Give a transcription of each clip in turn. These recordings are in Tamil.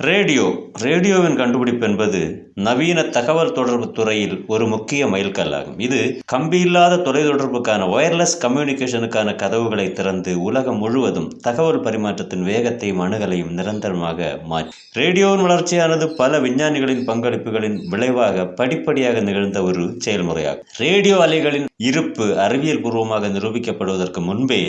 ரேடியோ ரேடியோவின் கண்டுபிடிப்பு என்பது நவீன தகவல் தொடர்பு துறையில் ஒரு முக்கிய மைல்கல்லாகும். இது கம்பியில்லாத தொலைத்தொடர்புக்கான ஒயர்லெஸ் கம்யூனிகேஷனுக்கான கதவுகளை திறந்து உலகம் முழுவதும் தகவல் பரிமாற்றத்தின் வேகத்தையும் அணுகலையும் நிரந்தரமாக மாற்றி ரேடியோவின் வளர்ச்சியானது பல விஞ்ஞானிகளின் பங்களிப்புகளின் விளைவாக படிப்படியாக நிகழ்ந்த ஒரு செயல்முறையாகும். ரேடியோ அலைகளின் இருப்பு அறிவியல் பூர்வமாக நிரூபிக்கப்படுவதற்கு முன்பே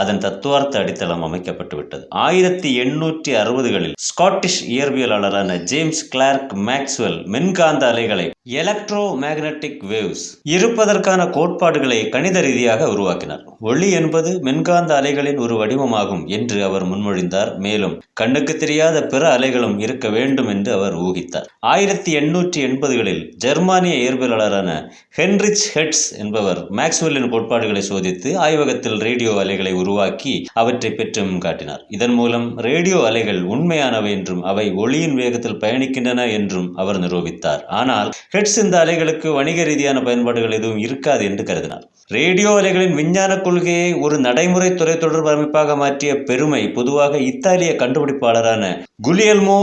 அதன் தத்துவார்த்த அடித்தளம் அமைக்கப்பட்டுவிட்டது. ஆயிரத்தி எண்ணூற்றி அறுபதுகளில் ஸ்காட்டிஷ் இயற்பியலாளரான ஜேம்ஸ் கிளார்க் மேக்ஸ்வெல் மின்காந்த அலைகளை எலக்ட்ரோ மேக்னட்டிக் வேவ்ஸ் இருப்பதற்கான கோட்பாடுகளை கணித ரீதியாக உருவாக்கினார். ஒளி என்பது மின்காந்த அலைகளின் ஒரு வடிவமாகும் என்று அவர் முன்மொழிந்தார். மேலும் கண்ணுக்கு தெரியாத பிற அலைகளும் இருக்க வேண்டும் என்று அவர் ஊகித்தார். ஆயிரத்தி எண்ணூற்றி எண்பதுகளில் ஜெர்மானிய இயற்பியலாளரான ஹென்ரிச் ஹெட்ஸ் என்பவர் மேக்ஸ்வெல்லின் கோட்பாடுகளை சோதித்து ஆய்வகத்தில் ரேடியோ அலைகளை உருவாக்கி அவற்றை பெற்றும் காட்டினார். இதன் மூலம் ரேடியோ அலைகள் உண்மையானவை என்றும் அவை ஒளியின் வேகத்தில் பயணிக்கின்றன என்றும் அவர் நிரூபித்தார். ஆனால் ஹெட்ஸ் இந்த அலைகளுக்கு வணிக ரீதியான பயன்பாடுகள் எதுவும் இருக்காது என்று கருதினார். ரேடியோ அலைகளின் விஞ்ஞான கொள்கையை ஒரு நடைமுறை தொலைத்தொடர்பு அமைப்பாக மாற்றிய பெருமை பொதுவாக இத்தாலிய கண்டுபிடிப்பாளரான குலியல்மோ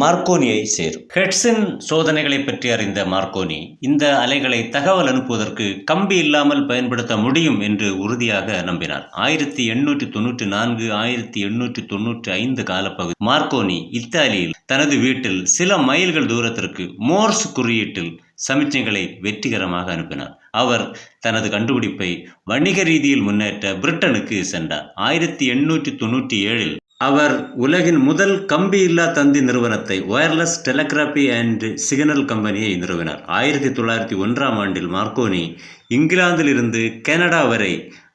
மார்க்கோனியை சேரும். ஹெட்ஸின் சோதனைகளை பற்றி அறிந்த மார்க்கோனி இந்த அலைகளை தகவல் அனுப்புவதற்கு கம்பி இல்லாமல் பயன்படுத்த முடியும் என்று உறுதியாக நம்பினார். ஆயிரத்தி எண்ணூற்றி தொண்ணூற்றி நான்கு ஆயிரத்தி எண்ணூற்றி தொண்ணூற்றி ஐந்து காலப்பகுதி மார்க்கோனி இத்தாலியில் தனது வீட்டில் சில மைல்கள் தூரத்திற்கு மோர்ஸ் குறியீட்டில் சமிச்சைகளை வெற்றிகரமாக அனுப்பினார். அவர் தனது கண்டுபிடிப்பை வணிக ரீதியில் முன்னேற்ற பிரிட்டனுக்கு சென்றார். ஆயிரத்தி எண்ணூற்றி தொண்ணூற்றி ஏழில் அவர் உலகின் முதல் கம்பியில்லா தந்தி நிறுவனத்தை ஒயர்லெஸ் டெலகிராபி அண்ட் சிக்னல் கம்பெனியை நிறுவினார். ஆயிரத்தி தொள்ளாயிரத்தி ஒன்றாம் ஆண்டில் மார்க்கோனி இங்கிலாந்திலிருந்து கனடா வரை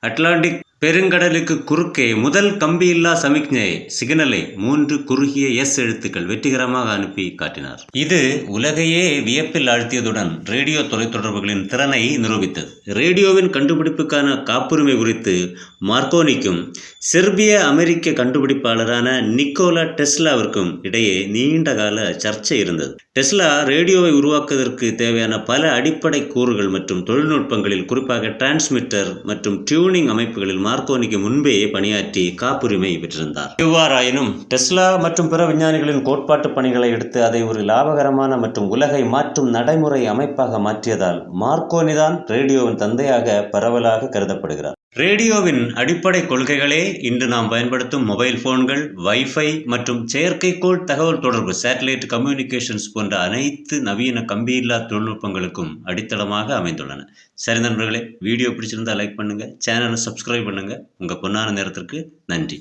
அட்லாண்டிக் பெருங்கடலுக்கு குறுக்கே முதல் கம்பியில்லா சமிக்ஞை சிக்னலை மூன்று குறுகிய எஸ் எழுத்துக்கள் வெற்றிகரமாக அனுப்பி காட்டினார். இது உலகையே வியப்பில் ஆழ்த்தியதுடன் ரேடியோ தொலைத்தொடர்புகளின் திறனை நிரூபித்தது. ரேடியோவின் கண்டுபிடிப்புக்கான காப்புரிமை குறித்து மார்க்கோனிக்கும் செர்பிய அமெரிக்க கண்டுபிடிப்பாளரான நிக்கோலா டெஸ்லாவிற்கும் இடையே நீண்ட கால சர்ச்சை இருந்தது. டெஸ்லா ரேடியோவை உருவாக்குவதற்கு தேவையான பல அடிப்படை கூறுகள் மற்றும் தொழில்நுட்பங்களில் குறிப்பாக டிரான்ஸ்மிட்டர் மற்றும் டியூனிங் அமைப்புகளில் மார்க்கோனிக்கு முன்பே பணியாற்றி காப்புரிமை பெற்றிருந்தார். இவ்வாறாயினும் டெஸ்லா மற்றும் பிற விஞ்ஞானிகளின் கோட்பாட்டு பணிகளை எடுத்து அதை ஒரு லாபகரமான மற்றும் உலகை மாற்றும் நடைமுறை அமைப்பாக மாற்றியதால் மார்க்கோனிதான் ரேடியோவின் தந்தையாக பரவலாக கருதப்படுகிறார். ரேடியோவின் அடிப்படை கொள்கைகளே இன்று நாம் பயன்படுத்தும் மொபைல் போன்கள் வைஃபை மற்றும் செயற்கைக்கோள் தகவல் தொடர்பு சேட்டலைட் கம்யூனிகேஷன்ஸ் போன்ற அனைத்து நவீன கம்பியில்லா தொழில்நுட்பங்களுக்கும் அடித்தளமாக அமைந்துள்ளன. சரி நண்பர்களே வீடியோ பிடிச்சிருந்தால் லைக் பண்ணுங்கள் சேனலை சப்ஸ்கிரைப் பண்ணுங்கள் உங்கள் பொன்னான நேரத்திற்கு நன்றி.